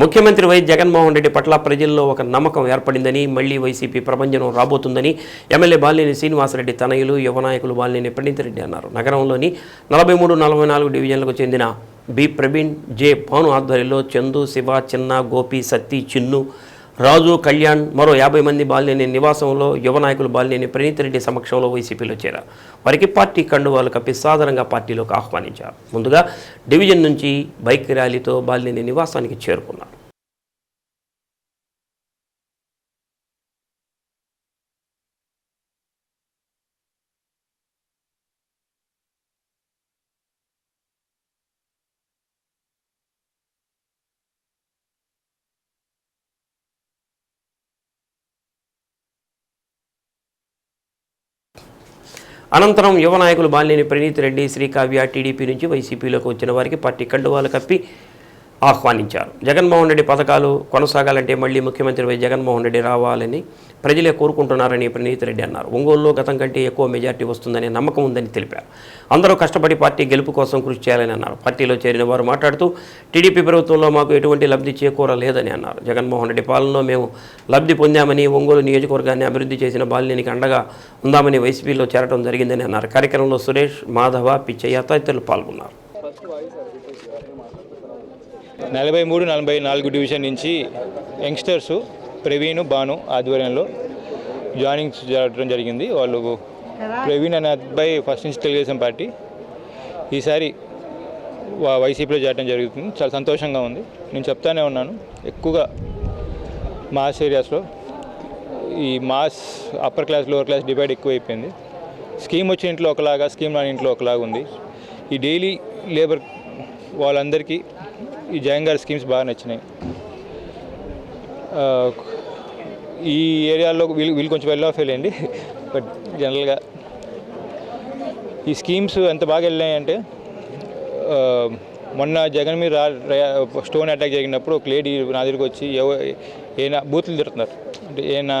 ముఖ్యమంత్రి వై జగన్మోహన్ రెడ్డి పట్ల ప్రజల్లో ఒక నమ్మకం ఏర్పడిందని మళ్ళీ వైసీపీ ప్రభంజనం రాబోతుందని ఎమ్మెల్యే బాలినేని శ్రీనివాసరెడ్డి తనయులు యువ నాయకులు బాలినేని పండితరెడ్డి అన్నారు. నగరంలోని నలభై మూడు నలభై నాలుగు డివిజన్లకు చెందిన బి. ప్రవీణ్ జె. భాను ఆధ్వర్యంలో చందు శివ చిన్న గోపి సత్తి చిన్ను రాజు కళ్యాణ్ మరో యాభై మంది బాలినేని నివాసంలో యువ నాయకులు బాలినేని ప్రణీతిరెడ్డి సమక్షంలో వైసీపీలో చేరారు. వారికి పార్టీ కండువాలు కప్పి సాధారణంగా పార్టీలోకి ఆహ్వానించారు. ముందుగా డివిజన్ నుంచి బైక్ ర్యాలీతో బాలినేని నివాసానికి చేరుకున్నారు. అనంతరం యువ నాయకులు బాలినేని ప్రణీత్ రెడ్డి శ్రీకావ్య టీడీపీ నుంచి వైసీపీలోకి వచ్చిన వారికి పార్టీ కండువాలు కప్పి ఆహ్వానించారు. జగన్మోహన్ రెడ్డి పథకాలు కొనసాగాలంటే మళ్ళీ ముఖ్యమంత్రి వై జగన్మోహన్ రెడ్డి రావాలని ప్రజలే కోరుకుంటున్నారని ప్రణీత్ రెడ్డి అన్నారు. ఒంగోలులో గతం కంటే ఎక్కువ మెజార్టీ వస్తుందనే నమ్మకం ఉందని తెలిపారు. అందరూ కష్టపడి పార్టీ గెలుపు కోసం కృషి చేయాలని అన్నారు. పార్టీలో చేరిన వారు మాట్లాడుతూ టీడీపీ ప్రభుత్వంలో మాకు ఎటువంటి లబ్ధి చేకూరలేదని అన్నారు. జగన్మోహన్ రెడ్డి పాలనలో మేము లబ్ధి పొందామని ఒంగోలు నియోజకవర్గాన్ని అభివృద్ధి చేసిన బాలినికి అండగా ఉందామని వైసీపీలో చేరడం జరిగిందని అన్నారు. కార్యక్రమంలో సురేష్ మాధవ పిచ్చయ్య తదితరులు పాల్గొన్నారు. నలభై మూడు నలభై నాలుగు డివిజన్ నుంచి యంగ్స్టర్స్ ప్రవీణ్ భాను ఆధ్వర్యంలో జాయినింగ్ జరగడం జరిగింది. వాళ్ళు ప్రవీణ్ అనే అబ్బాయి ఫస్ట్ నుంచి తెలుగుదేశం పార్టీ. ఈసారి వైసీపీలో చేరడం జరుగుతుంది. చాలా సంతోషంగా ఉంది. నేను చెప్తానే ఉన్నాను. ఎక్కువగా మాస్ ఏరియాస్లో ఈ mass upper class lower class divide ఎక్కువైపోయింది. స్కీమ్ వచ్చిన ఇంట్లో ఒకలాగా స్కీమ్ రాని ఇంట్లో ఒకలాగా ఉంది. ఈ డైలీ లేబర్ వాళ్ళందరికీ ఈ జగన్ గారి స్కీమ్స్ బాగా నచ్చినాయి. ఈ ఏరియాలో వీళ్ళు వీళ్ళు కొంచెం వెళ్ళి ఆఫ్ వెళ్ళండి బట్ జనరల్గా ఈ స్కీమ్స్ ఎంత బాగా వెళ్ళాయంటే మొన్న జగన్ మీద స్టోన్ అటాక్ జరిగినప్పుడు ఒక లేడీ నా దగ్గరికి వచ్చి ఎవ ఏనా బూతులు తిడుతున్నారు. అంటే ఏనా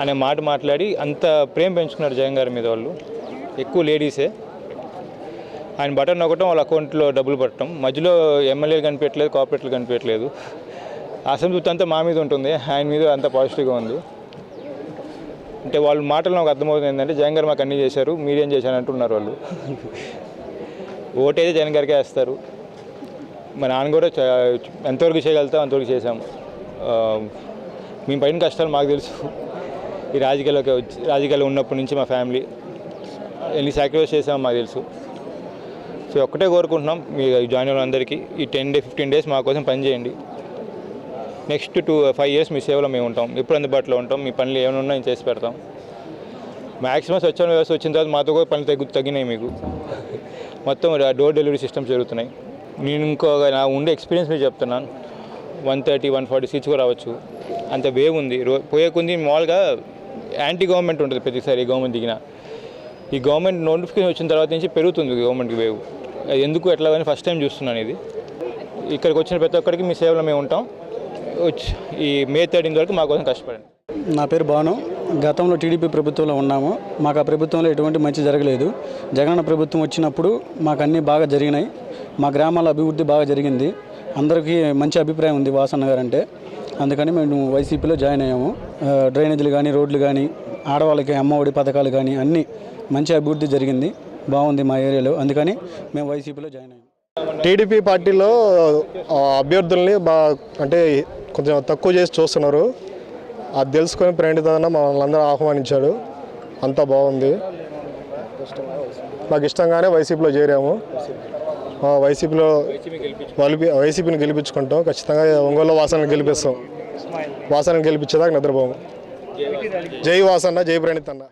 అనే మాట మాట్లాడి అంత ప్రేమ పెంచుకున్నారు జగన్ గారి మీద వాళ్ళు. ఎక్కువ లేడీసే. ఆయన బటన్ నొక్కటం వాళ్ళ అకౌంట్లో డబ్బులు పట్టడం మధ్యలో ఎమ్మెల్యేలు కనిపించట్లేదు కార్పొరేట్లు కనిపించట్లేదు. అసంతృప్తి అంతా మా మీద ఉంటుంది ఆయన మీద అంత పాజిటివ్గా ఉంది. అంటే వాళ్ళ మాటలు నాకు అర్థమవుతుంది ఏంటంటే జగన్ గారు మాకు అన్నీ చేశారు మీరేం చేశారు అంటున్నారు వాళ్ళు. ఓటైతే జగన్ గారికే వేస్తారు. మా నాన్న కూడా ఎంతవరకు చేయగలుగుతాం అంతవరకు చేశాము. మేము పైన కష్టాలు మాకు తెలుసు. ఈ రాజకీయాల్లోకి వచ్చి రాజకీయాల్లో ఉన్నప్పటి నుంచి మా ఫ్యామిలీ ఎన్ని సాక్రిఫైస్ చేసామో మాకు తెలుసు. సో ఒక్కటే కోరుకుంటున్నాం మీ జాయిన్ అయిన అందరికీ ఈ టెన్ డే ఫిఫ్టీన్ డేస్ మా కోసం పనిచేయండి నెక్స్ట్ టూ ఫైవ్ ఇయర్స్ మీ సేవలో మేము ఉంటాం. ఎప్పుడు అందుబాటులో ఉంటాం. మీ పనులు ఏమైనా ఉన్నా చేసి పెడతాం. మ్యాక్సిమం స్వచ్ఛంద వ్యవస్థ వచ్చిన తర్వాత మాతో కూడా పనులు తగ్గు తగ్గినాయి మీకు. మొత్తం డోర్ డెలివరీ సిస్టమ్స్ జరుగుతున్నాయి. నేను ఇంకో నా ఉండే ఎక్స్పీరియన్స్ మీద చెప్తున్నాను. One thirty one forty seats కూడా రావచ్చు. అంత వేవ్ ఉంది. రో పోయే కొంది మామూలుగా యాంటీ గవర్నమెంట్ ఉంటుంది ప్రతిసారి గవర్నమెంట్ దిగిన. ఈ గవర్నమెంట్ నోటిఫికేషన్ వచ్చిన తర్వాత నుంచి పెరుగుతుంది గవర్నమెంట్కి వేవ్. అది ఎందుకు ఎట్లా కానీ ఫస్ట్ టైం చూస్తున్నాను ఇది. ఇక్కడికి వచ్చిన ప్రతి ఒక్కరికి మీ సేవలో మేము ఉంటాం. వచ్చి ఈ మే థర్టీన్ వరకు మా కోసం కష్టపడండి. నా పేరు భాను. గతంలో టీడీపీ ప్రభుత్వంలో ఉన్నాము. మాకు ఆ ప్రభుత్వంలో ఎటువంటి మంచి జరగలేదు. జగనన్న ప్రభుత్వం వచ్చినప్పుడు మాకు అన్నీ బాగా జరిగినాయి. మా గ్రామాల అభివృద్ధి బాగా జరిగింది. అందరికీ మంచి అభిప్రాయం ఉంది వాసన్న గారు అంటే. అందుకని మేము వైసీపీలో జాయిన్ అయ్యాము. డ్రైనేజీలు కానీ రోడ్లు కానీ ఆడవాళ్ళకి అమ్మఒడి పథకాలు కానీ అన్నీ మంచి అభివృద్ధి జరిగింది. బాగుంది మా ఏరియాలో. అందుకని మేము వైసీపీలో జాయిన్ అయ్యాము టీడీపీ పార్టీలో అభ్యర్థుల్ని బా అంటే కొంచెం తక్కువ చేసి చూస్తున్నారు. అది తెలుసుకొని ప్రణితన మమ్మల్ని అందరూ ఆహ్వానించాడు. అంతా బాగుంది. మాకు ఇష్టంగానే వైసీపీలో చేరాము. వైసీపీలో వలిపి వైసీపీని గెలిపించుకుంటాం. ఖచ్చితంగా ఒంగోలు వాసనని గెలిపిస్తాం. వాసనని గెలిపించేదాకా నిద్రపోము. జై వాసన్న జై ప్రణీత్ అన్న.